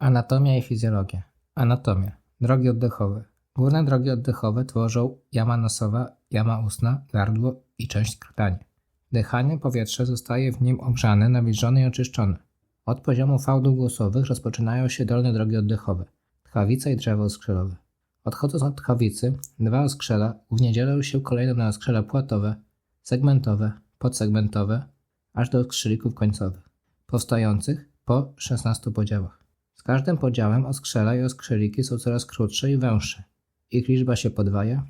Anatomia i fizjologia. Anatomia. Drogi oddechowe. Główne drogi oddechowe tworzą jama nosowa, jama ustna, gardło i część krtani. Dechanie powietrze zostaje w nim ogrzane, nawilżone i oczyszczone. Od poziomu fałdów głosowych rozpoczynają się dolne drogi oddechowe. Tchawica i drzewo oskrzelowe. Odchodząc od tchawicy, dwa oskrzela głównie dzielą się kolejno na oskrzela płatowe, segmentowe, podsegmentowe, aż do skrzelików końcowych, powstających po 16 podziałach. Z każdym podziałem oskrzela i oskrzeliki są coraz krótsze i węższe. Ich liczba się podwaja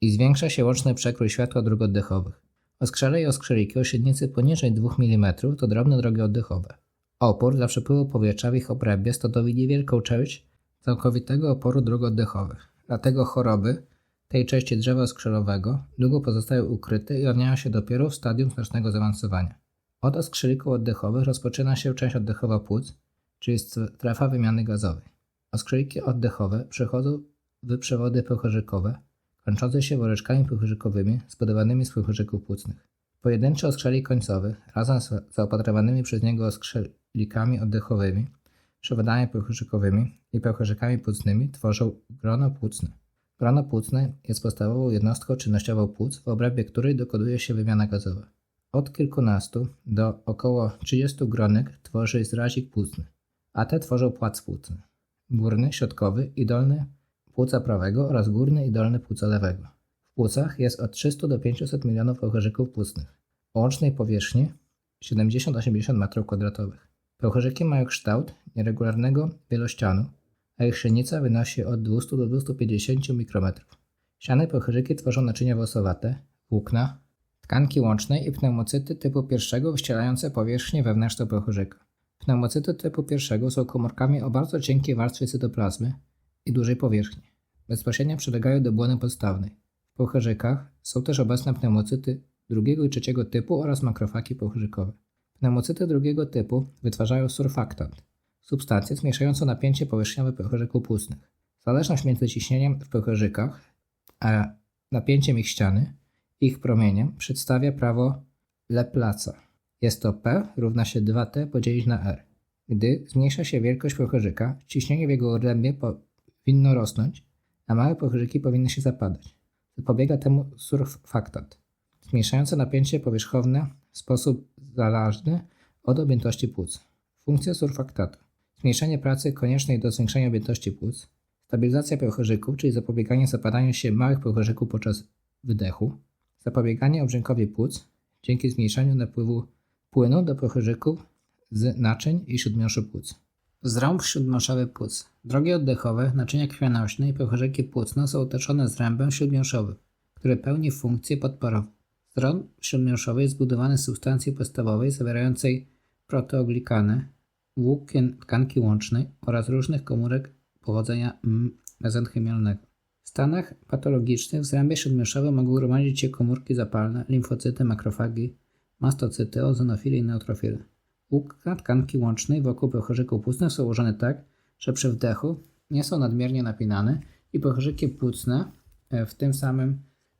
i zwiększa się łączny przekrój światła dróg oddechowych. Oskrzele i oskrzeliki o średnicy poniżej 2 mm to drobne drogi oddechowe. Opór dla przepływu powietrza w ich obrębie stanowi niewielką część całkowitego oporu dróg oddechowych. Dlatego choroby tej części drzewa skrzelowego długo pozostają ukryte i ujawniają się dopiero w stadium znacznego zaawansowania. Od oskrzelików oddechowych rozpoczyna się część oddechowa płuc, czyli strefa wymiany gazowej. Oskrzeliki oddechowe przechodzą w przewody pęcherzykowe, kończące się woreczkami pęcherzykowymi zbudowanymi z pęcherzyków płucnych. Pojedyncze oskrzelik końcowy, razem z zaopatrowanymi przez niego oskrzelikami oddechowymi, przewodami pęcherzykowymi i pęcherzykami płucnymi tworzą grono płucne. Grono płucne jest podstawową jednostką czynnościową płuc, w obrębie której dokonuje się wymiana gazowa. Od kilkunastu do około 30 gronek tworzy zrazik płucny, a te tworzą płac płucny. Górny, środkowy i dolny płuca prawego oraz górny i dolny płuca lewego. W płucach jest od 300 do 500 milionów pęcherzyków płucnych o łącznej powierzchni 70-80 m2. Pęcherzyki mają kształt nieregularnego wielościanu, a ich średnica wynosi od 200 do 250 mikrometrów. Ściany pęcherzyki tworzą naczynia włosowate, włókna, tkanki łączne i pneumocyty typu pierwszego wyścielające powierzchnię wewnętrzną pęcherzyka. Pneumocyty typu pierwszego są komórkami o bardzo cienkiej warstwie cytoplazmy i dużej powierzchni. Bezpośrednio przylegają do błony podstawnej. W pęcherzykach są też obecne pneumocyty drugiego i trzeciego typu oraz makrofagi pęcherzykowe. Pneumocyty drugiego typu wytwarzają surfaktant, substancję zmniejszającą napięcie powierzchniowe pęcherzyków płucnych. Zależność między ciśnieniem w pęcherzykach a napięciem ich ściany, ich promieniem, przedstawia prawo Laplace'a. Jest to P równa się 2T podzielić na R. Gdy zmniejsza się wielkość pęcherzyka, ciśnienie w jego obrębie powinno rosnąć, a małe pęcherzyki powinny się zapadać. Zapobiega temu surfaktant, zmniejszający napięcie powierzchowne w sposób zależny od objętości płuc. Funkcja surfaktatu. Zmniejszenie pracy koniecznej do zwiększenia objętości płuc, stabilizacja pęcherzyków, czyli zapobieganie zapadaniu się małych pęcherzyków podczas wydechu, zapobieganie obrzękowi płuc dzięki zmniejszeniu napływu płynu do pęcherzyków z naczyń i śródmioszu płuc. Zrąb śródmioszowy płuc. Drogi oddechowe, naczynia krwionośne i pęcherzyki płucne są otoczone zrębem śródmioszowym, który pełni funkcję podporową. Zrąb śródmioszowy jest zbudowany z substancji podstawowej zawierającej proteoglikany, włókien tkanki łącznej oraz różnych komórek pochodzenia mezenchemialnego. W stanach patologicznych w zrębie śródmieszowym mogą gromadzić się komórki zapalne, limfocyty, makrofagi, mastocyty, ozonofile i neutrofile. Łódka tkanki łącznej wokół pęcherzyków płucnych są ułożone tak, że przy wdechu nie są nadmiernie napinane i pęcherzyki płucne, e, w tym samym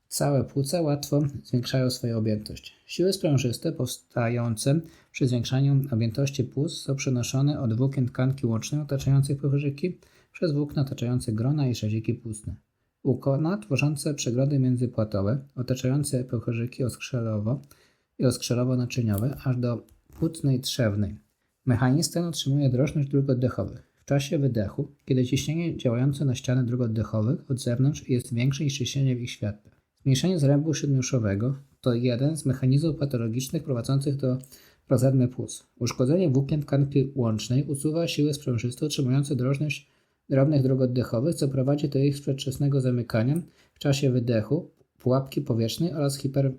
całe płuca, łatwo zwiększają swoją objętość. Siły sprężyste powstające przy zwiększaniu objętości płuc są przenoszone od włókien tkanki łącznej otaczających pęcherzyki przez włókna otaczające grona i szadziki płucne. Ukona tworzące przegrody międzypłatowe, otaczające pęcherzyki oskrzelowo i oskrzelowo-naczyniowe, aż do płótnej trzewnej. Mechanizm ten utrzymuje drożność dróg oddechowych. W czasie wydechu, kiedy ciśnienie działające na ściany dróg oddechowych od zewnątrz jest większe niż ciśnienie w ich świetle. Zmniejszenie zrębu śródmiuszowego to jeden z mechanizmów patologicznych prowadzących do rozedmy płuc. Uszkodzenie włókien tkanki łącznej usuwa siły sprężyste utrzymujące drożność drobnych dróg oddechowych, co prowadzi do ich przedwczesnego zamykania w czasie wydechu, pułapki powietrznej oraz hiper,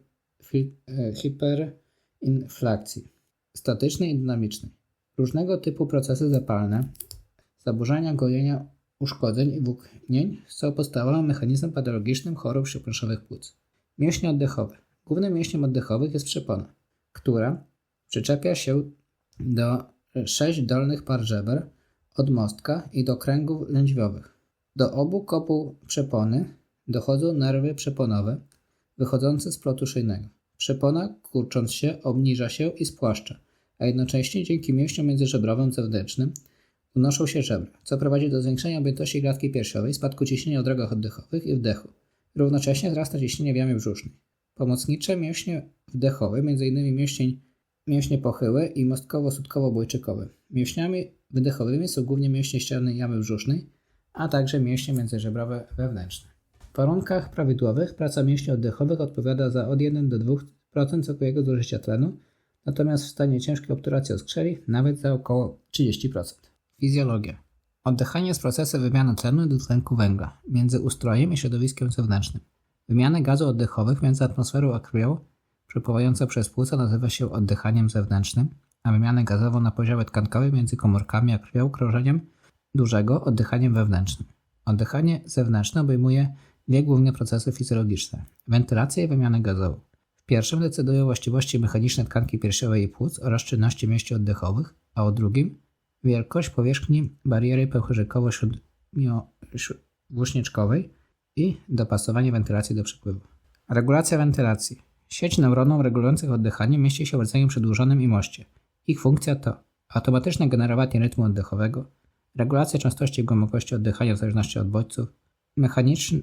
hiperinflacji statycznej i dynamicznej. Różnego typu procesy zapalne, zaburzenia gojenia uszkodzeń i włóknień są podstawowym mechanizmem patologicznym chorób przyproszowych płuc. Mięśnie oddechowe. Głównym mięśniem oddechowych jest przepona, która przyczepia się do sześć dolnych par żeber od mostka i do kręgów lędźwiowych. Do obu kopuł przepony dochodzą nerwy przeponowe wychodzące z plotu szyjnego. Przepona, kurcząc się, obniża się i spłaszcza, a jednocześnie dzięki mięśniom międzyżebrowym zewnętrznym unoszą się żebra, co prowadzi do zwiększenia objętości klatki piersiowej, spadku ciśnienia w drogach oddechowych i wdechu. Równocześnie wzrasta ciśnienie w jamie brzusznej. Pomocnicze mięśnie wdechowe, m.in. mięsień, mięśnie pochyłe i mostkowo-sutkowo-bojczykowe. Mięśniami wydechowymi są głównie mięśnie ściany jamy brzusznej, a także mięśnie międzyżebrowe wewnętrzne. W warunkach prawidłowych praca mięśni oddechowych odpowiada za od 1 do 2% całkowego zużycia tlenu, natomiast w stanie ciężkiej obturacji oskrzeli nawet za około 30%. Fizjologia. Oddychanie jest procesem wymiany tlenu i dwutlenku węgla między ustrojem i środowiskiem zewnętrznym. Wymianę gazów oddechowych między atmosferą a krwią przepływającą przez płuca nazywa się oddychaniem zewnętrznym, a wymianę gazową na poziomie tkankowym między komórkami a krwią krążeniem dużego oddychaniem wewnętrznym. Oddychanie zewnętrzne obejmuje dwie główne procesy fizjologiczne wentylację i wymianę gazową. W pierwszym decydują właściwości mechaniczne tkanki piersiowej i płuc oraz czynności mięśni oddechowych, a o drugim wielkość powierzchni bariery pęcherzykowo-włóczniczkowej i dopasowanie wentylacji do przepływu. Regulacja wentylacji. Sieć neuronów regulujących oddychanie mieści się w rdzeniu przedłużonym i moście. Ich funkcja to automatyczne generowanie rytmu oddechowego, regulacja częstości i głębokości oddychania w zależności od bodźców, mechaniczny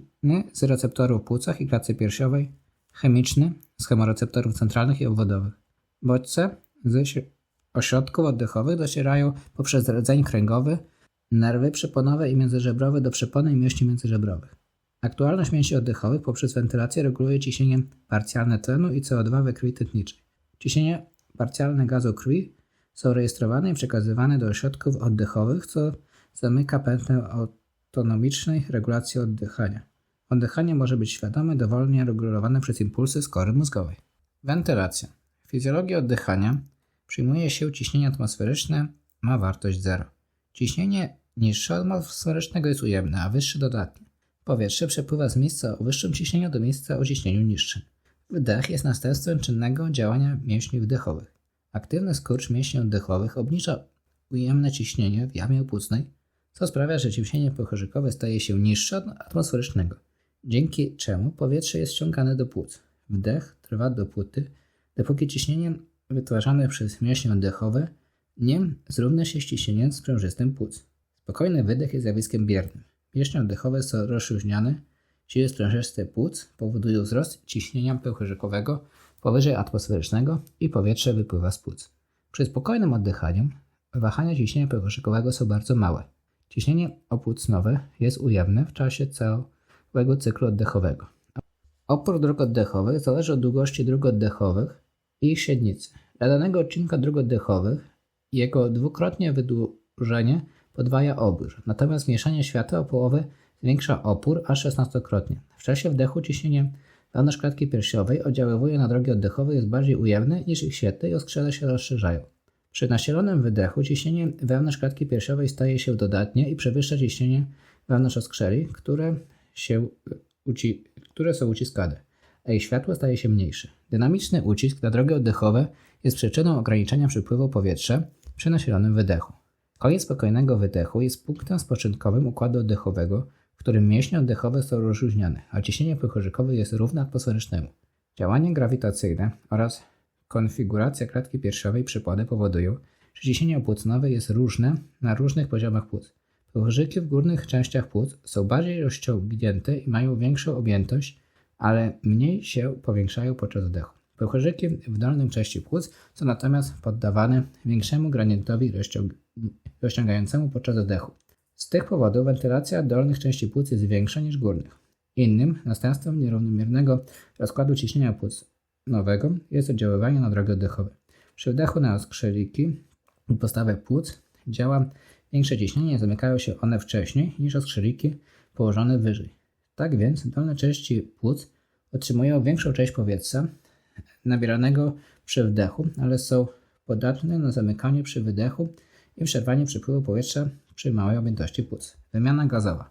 z receptorów w płucach i klatce piersiowej, chemiczny z chemoreceptorów centralnych i obwodowych. Bodźce z ośrodków oddechowych docierają poprzez rdzeń kręgowy, nerwy przeponowe i międzyżebrowe do przepony i mięśni międzyżebrowych. Aktualność mięśni oddechowych poprzez wentylację reguluje ciśnienie parcjalne tlenu i CO2 we krwi tętniczej. Ciśnienie parcjalne gazu krwi są rejestrowane i przekazywane do ośrodków oddechowych, co zamyka pętlę autonomicznej regulacji oddychania. Oddychanie może być świadome, dowolnie regulowane przez impulsy z kory mózgowej. Wentylacja. Fizjologia oddychania przyjmuje się ciśnienie atmosferyczne ma wartość 0. Ciśnienie niższe od atmosferycznego jest ujemne, a wyższe dodatnie. Powietrze przepływa z miejsca o wyższym ciśnieniu do miejsca o ciśnieniu niższym. Wdech jest następstwem czynnego działania mięśni wdechowych. Aktywny skurcz mięśni oddechowych obniża ujemne ciśnienie w jamie płucnej, co sprawia, że ciśnienie pochyżykowe staje się niższe od atmosferycznego, dzięki czemu powietrze jest ściągane do płuc. Wdech trwa do płyty, dopóki ciśnienie wytwarzane przez mięśnie oddechowe nie zrówna się z ciśnieniem sprężystym płuc. Spokojny wydech jest zjawiskiem biernym. Mięśnie oddechowe są rozluźniane, siły sprężyste płuc powodują wzrost ciśnienia pęcherzykowego powyżej atmosferycznego i powietrze wypływa z płuc. Przy spokojnym oddychaniu wahania ciśnienia pęcherzykowego są bardzo małe. Ciśnienie opłucnowe jest ujemne w czasie całego cyklu oddechowego. Opór dróg oddechowych zależy od długości dróg oddechowych i ich średnicy. Dla danego odcinka dróg oddechowych jego dwukrotnie wydłużenie podwaja obór, natomiast mieszanie światła o połowę zwiększa opór aż 16-krotnie. W czasie wdechu ciśnienie wewnątrz klatki piersiowej oddziaływuje na drogi oddechowe jest bardziej ujemne niż ich świetle i oskrzele się rozszerzają. Przy nasilonym wydechu ciśnienie wewnątrz klatki piersiowej staje się dodatnie i przewyższa ciśnienie wewnątrz oskrzeli, które, się uci które są uciskane, a ich światło staje się mniejsze. Dynamiczny ucisk na drogi oddechowe jest przyczyną ograniczenia przepływu powietrza przy nasilonym wydechu. Koniec spokojnego wydechu jest punktem spoczynkowym układu oddechowego, w którym mięśnie oddechowe są rozluźniane, a ciśnienie pęcherzykowe jest równe atmosferycznemu. Działanie grawitacyjne oraz konfiguracja klatki piersiowej przypody powodują, że ciśnienie płucnowe jest różne na różnych poziomach płuc. Pęcherzyki w górnych częściach płuc są bardziej rozciągnięte i mają większą objętość, ale mniej się powiększają podczas wdechu. Pęcherzyki w dolnej części płuc są natomiast poddawane większemu gradientowi rozciągającemu podczas oddechu. Z tych powodów wentylacja dolnych części płuc jest większa niż górnych. Innym następstwem nierównomiernego rozkładu ciśnienia płucnowego jest oddziaływanie na drogi oddechowe. Przy wdechu na skrzydliki i postawę płuc działa większe ciśnienie, zamykają się one wcześniej niż skrzydliki położone wyżej. Tak więc dolne części płuc otrzymują większą część powietrza nabieranego przy wdechu, ale są podatne na zamykanie przy wydechu i przerwanie przepływu powietrza przy małej objętości płuc. Wymiana gazowa.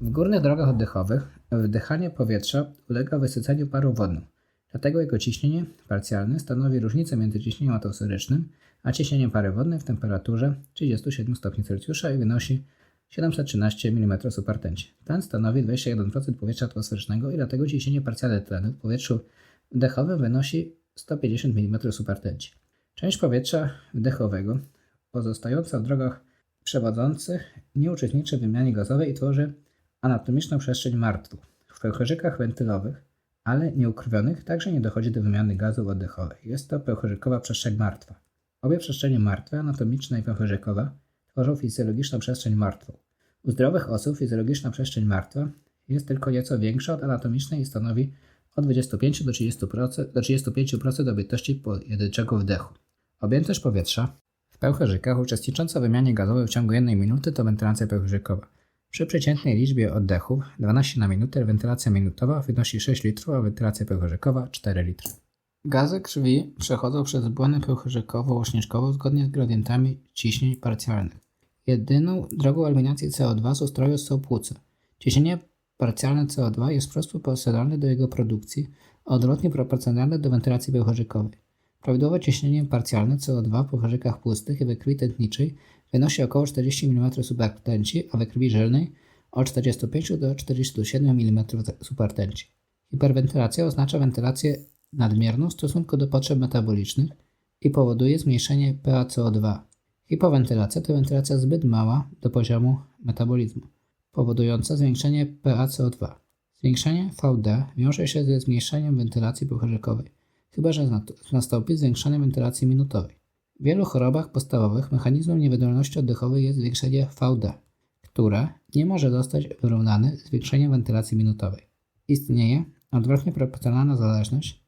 W górnych drogach oddechowych wdychanie powietrza ulega wysyceniu paru wodnym, dlatego jego ciśnienie parcjalne stanowi różnicę między ciśnieniem atmosferycznym a ciśnieniem pary wodnej w temperaturze 37 stopni Celsjusza i wynosi 713 mm supertencie. Ten stanowi 21% powietrza atmosferycznego i dlatego ciśnienie parcjalne tlenu w powietrzu wdechowym wynosi 150 mm supertencie. Część powietrza wdechowego pozostająca w drogach przewodzących nie uczestniczy w wymianie gazowej i tworzy anatomiczną przestrzeń martwą. W pęcherzykach wentylowych, ale nieukrwionych, także nie dochodzi do wymiany gazów oddechowych. Jest to pęcherzykowa przestrzeń martwa. Obie przestrzenie martwe, anatomiczna i pęcherzykowa, tworzą fizjologiczną przestrzeń martwą. U zdrowych osób fizjologiczna przestrzeń martwa jest tylko nieco większa od anatomicznej i stanowi od 25 do 30% do 35% objętości pojedynczego wdechu. Objętość powietrza w pęcherzykach uczestnicząca w wymianie gazowej w ciągu 1 minuty to wentylacja pęcherzykowa. Przy przeciętnej liczbie oddechów 12 na minutę wentylacja minutowa wynosi 6 litrów, a wentylacja pęcherzykowa 4 litry. Gazy krwi przechodzą przez błonę pęcherzykowo-łośniczkową zgodnie z gradientami ciśnień parcjalnych. Jedyną drogą eliminacji CO2 z ustroju są płuca. Ciśnienie parcjalne CO2 jest wprost proporcjonalne do jego produkcji, a odwrotnie proporcjonalne do wentylacji pęcherzykowej. Prawidłowe ciśnienie parcjalne CO2 w pęcherzykach pustych i we krwi tętniczej wynosi około 40 mm supertęci, a we krwi żylnej od 45 do 47 mm supertęci. Hiperwentylacja oznacza wentylację nadmierną w stosunku do potrzeb metabolicznych i powoduje zmniejszenie PaCO2. Hipowentylacja to wentylacja zbyt mała do poziomu metabolizmu, powodująca zwiększenie PaCO2. Zwiększenie VD wiąże się ze zmniejszeniem wentylacji pęcherzykowej, chyba że nastąpi zwiększenie wentylacji minutowej. W wielu chorobach podstawowych mechanizmem niewydolności oddechowej jest zwiększenie VD, które nie może zostać wyrównane zwiększeniem wentylacji minutowej. Istnieje odwrotnie proporcjonalna zależność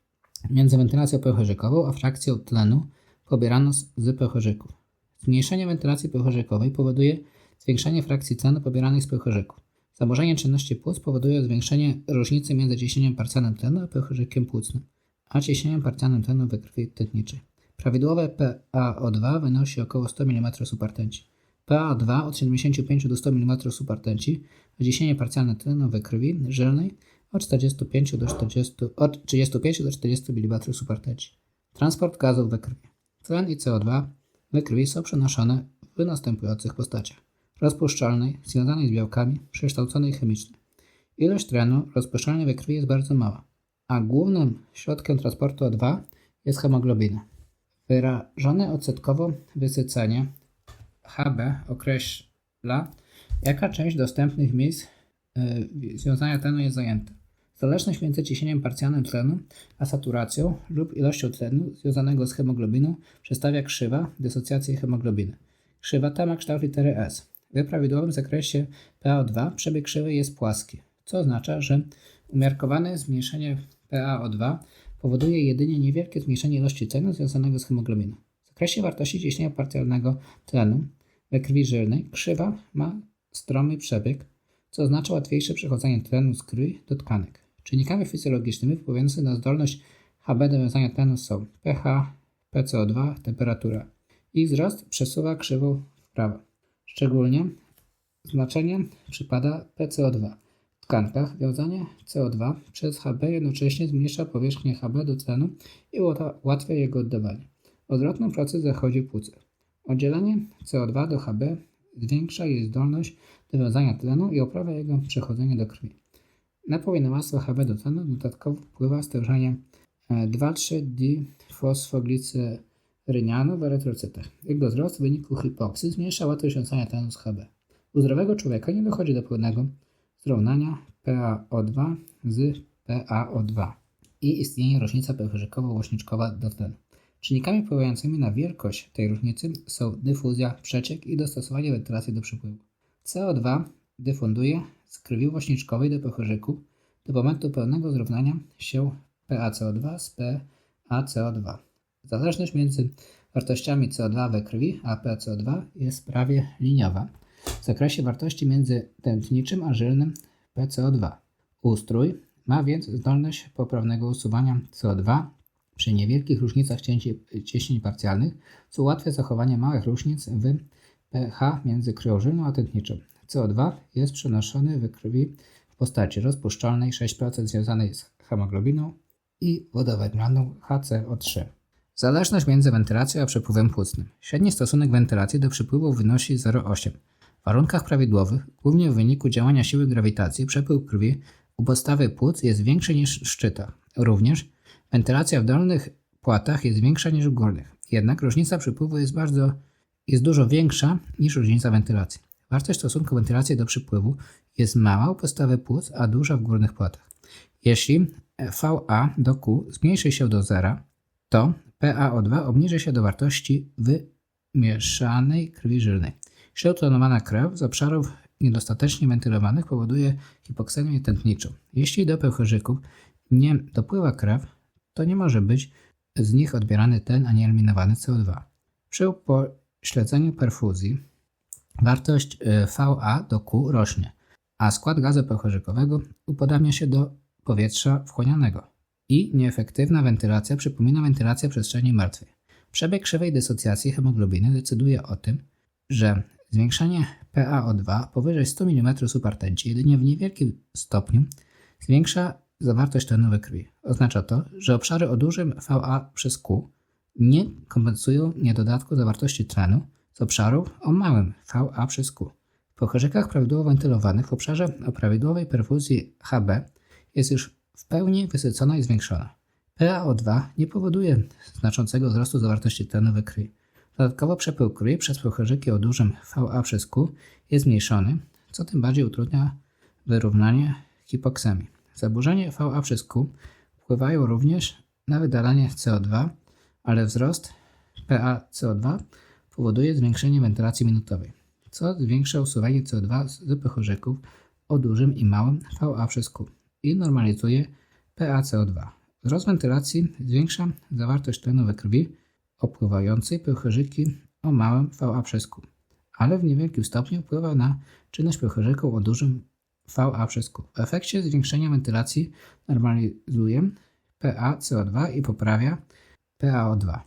między wentylacją pęcherzykową a frakcją tlenu pobieraną z pęcherzyków. Zmniejszenie wentylacji pęcherzykowej powoduje zwiększenie frakcji tlenu pobieranej z pęcherzyków. Zaburzenie czynności płuc powoduje zwiększenie różnicy między ciśnieniem parcjalnym tlenu a pęcherzykiem płucnym, a ciśnieniem parcjalnym tlenu we krwi tętniczej. Prawidłowe PaO2 wynosi około 100 mm subartenci. PaO2 od 75 do 100 mm subartenci, a ciśnienie parcjalne tlenu we krwi żylnej od 45 do 40, od 35 do 40 mm superteci. Transport gazów we krwi. Tlen i CO2 we krwi są przenoszone w następujących postaciach. Rozpuszczalnej, związanej z białkami, przekształconej chemicznie. Ilość tlenu rozpuszczalnej we krwi jest bardzo mała, a głównym środkiem transportu O2 jest hemoglobina. Wyrażone odsetkowo wysycenie HB określa, jaka część dostępnych miejsc yy, związania tlenu jest zajęta. Zależność między ciśnieniem parcjalnym tlenu a saturacją lub ilością tlenu związanego z hemoglobiną przedstawia krzywa dysocjacji hemoglobiny. Krzywa ta ma kształt litery S. W prawidłowym zakresie PaO2 przebieg krzywy jest płaski, co oznacza, że umiarkowane zmniejszenie PaO2 powoduje jedynie niewielkie zmniejszenie ilości tlenu związanego z hemoglobiną. W zakresie wartości ciśnienia parcjalnego tlenu we krwi żylnej krzywa ma stromy przebieg, co oznacza łatwiejsze przechodzenie tlenu z krwi do tkanek. Czynnikami fizjologicznymi wpływającymi na zdolność HB do wiązania tlenu są pH, PCO2, temperatura. Ich wzrost przesuwa krzywą w prawo. Szczególnie znaczenie przypada PCO2. Tkankach wiązanie CO2 przez HB jednocześnie zmniejsza powierzchnię HB do tlenu i ułatwia jego oddawanie. Odwrotny proces zachodzi w płucach. Oddzielenie CO2 do HB zwiększa jej zdolność do wiązania tlenu i oprawia jego przechodzenie do krwi. Napowinowactwo HB do tlenu dodatkowo wpływa stężenie 2,3-difosfoglicerynianu w erytrocytach. Jego wzrost w wyniku hipoksji zmniejsza łatwość wiązania tlenu z HB. U zdrowego człowieka nie dochodzi do pełnego zrównania PaO2 z PaO2 i istnieje różnica pęcherzykowo-łośniczkowa do tlenu. Czynnikami wpływającymi na wielkość tej różnicy są dyfuzja, przeciek i dostosowanie wentylacji do przepływu. CO2 dyfunduje z krwi łośniczkowej do pęcherzyków do momentu pełnego zrównania się PaCO2 z PaCO2. Zależność między wartościami CO2 we krwi a PaCO2 jest prawie liniowa w zakresie wartości między tętniczym a żylnym PCO2. Ustrój ma więc zdolność poprawnego usuwania CO2 przy niewielkich różnicach ciśnień parcjalnych, co ułatwia zachowanie małych różnic w pH między krwią a tętniczą. CO2 jest przenoszony we krwi w postaci rozpuszczalnej 6% związanej z hemoglobiną i wodowęglaną HCO3. Zależność między wentylacją a przepływem płucnym. Średni stosunek wentylacji do przepływu wynosi 0,8. Warunkach prawidłowych, głównie w wyniku działania siły grawitacji, przepływ krwi u podstawy płuc jest większy niż w szczytach. Również wentylacja w dolnych płatach jest większa niż w górnych. Jednak różnica przepływu jest bardzo jest dużo większa niż różnica wentylacji. Wartość stosunku wentylacji do przypływu jest mała u podstawy płuc, a duża w górnych płotach. Jeśli VA do Q zmniejszy się do zera, to PaO2 obniży się do wartości wymieszanej krwi żylnej. Śledotonowana krew z obszarów niedostatecznie wentylowanych powoduje hipoksemię tętniczą. Jeśli do pęcherzyków nie dopływa krew, to nie może być z nich odbierany ten, a nie eliminowany CO2. Przy upośledzeniu perfuzji wartość y, VA do Q rośnie, a skład gazu pęcherzykowego upodabnia się do powietrza wchłanianego i nieefektywna wentylacja przypomina wentylację przestrzeni martwej. Przebieg krzywej dysocjacji hemoglobiny decyduje o tym, że zwiększenie PaO2 powyżej 100 mm supertenci jedynie w niewielkim stopniu zwiększa zawartość tlenu we krwi. Oznacza to, że obszary o dużym VA przez Q nie kompensują niedodatku zawartości tlenu z obszarów o małym VA przez Q. W pochorzykach prawidłowo wentylowanych w obszarze o prawidłowej perfuzji HB jest już w pełni wysycona i zwiększona. PaO2 nie powoduje znaczącego wzrostu zawartości tlenu we krwi. Dodatkowo przepływ krwi przez pochyżyki o dużym VA przez Q jest zmniejszony, co tym bardziej utrudnia wyrównanie hipoksemii. Zaburzenia VA przez Q wpływają również na wydalanie CO2, ale wzrost PaCO2 powoduje zwiększenie wentylacji minutowej, co zwiększa usuwanie CO2 z pochyżyków o dużym i małym VA przez Q i normalizuje PaCO2. Wzrost wentylacji zwiększa zawartość tlenu we krwi opływającej pęcherzyki o małym VA przez Q, ale w niewielkim stopniu wpływa na czynność pęcherzyków o dużym VA przez Q. W efekcie zwiększenia wentylacji normalizuje PaCO2 i poprawia PaO2.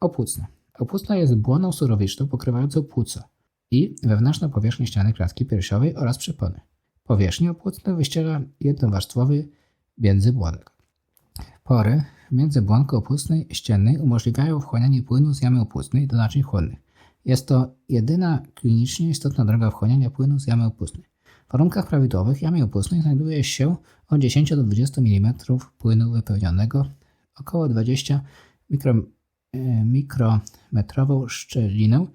Opłucna. Opłucna jest błoną surowiczną pokrywającą płuca i wewnętrzną powierzchnię ściany klatki piersiowej oraz przepony. Powierzchnię opłucną wyściela jednowarstwowy międzybłonek. Pory między błonką opłucnej ściennej umożliwiają wchłanianie płynu z jamy opłucnej do naczyń chłonnych. Jest to jedyna klinicznie istotna droga wchłaniania płynu z jamy opłucnej. W warunkach prawidłowych jamie opłucnej znajduje się od 10 do 20 mm płynu wypełnionego około 20 mikro, e, mikrometrową szczeliną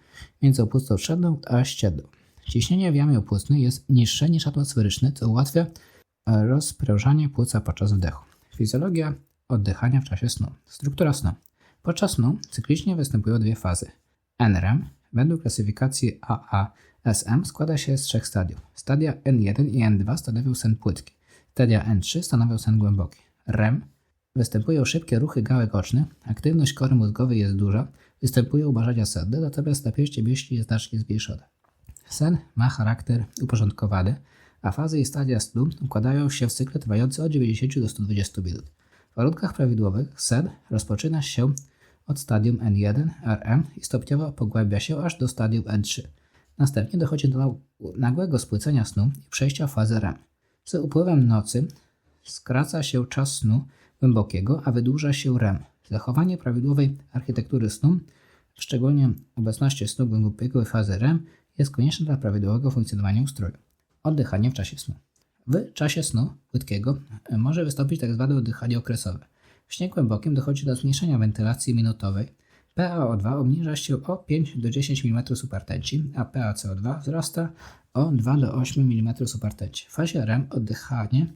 między opłucną trzędną a ściędną. Ciśnienie w jamie opłucnej jest niższe niż atmosferyczne, co ułatwia rozprężanie płuca podczas wdechu. Fizjologia oddychania w czasie snu. Struktura snu. Podczas snu cyklicznie występują dwie fazy. NREM według klasyfikacji AASM składa się z trzech stadiów. Stadia N1 i N2 stanowią sen płytki. Stadia N3 stanowią sen głęboki. REM występują szybkie ruchy gałek ocznych, aktywność kory mózgowej jest duża, występują umarzenia senne, natomiast napięcie mięśni jest znacznie zmniejszone. Sen ma charakter uporządkowany, a fazy i stadia snu układają się w cykle trwający od 90 do 120 minut. Warunkach prawidłowych sen rozpoczyna się od stadium N1 RM i stopniowo pogłębia się aż do stadium N3. Następnie dochodzi do nagłego spłycenia snu i przejścia w fazę REM. Z upływem nocy skraca się czas snu głębokiego, a wydłuża się REM. Zachowanie prawidłowej architektury snu, szczególnie obecności snu głębokiego i fazy REM, jest konieczne dla prawidłowego funkcjonowania ustroju. Oddychanie w czasie snu. W czasie snu płytkiego może wystąpić tzw. Tak oddychanie okresowe. W śnie głębokim dochodzi do zmniejszenia wentylacji minutowej. PaO2 obniża się o 5 do 10 mm supertenci, a PaCO2 wzrasta o 2 do 8 mm supertenci. W fazie REM oddychanie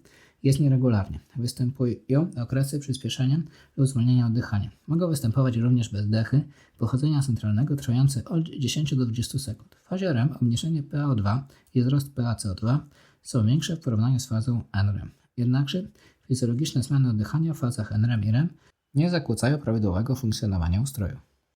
jest nieregularnie. Występują okresy przyspieszenia lub zwolnienia oddychania. Mogą występować również bezdechy pochodzenia centralnego trwające od 10 do 20 sekund. W fazie REM obniżenie PaO2 i wzrost PaCO2 są większe w porównaniu z fazą NREM. Jednakże fizjologiczne zmiany oddychania w fazach NREM i REM nie zakłócają prawidłowego funkcjonowania ustroju.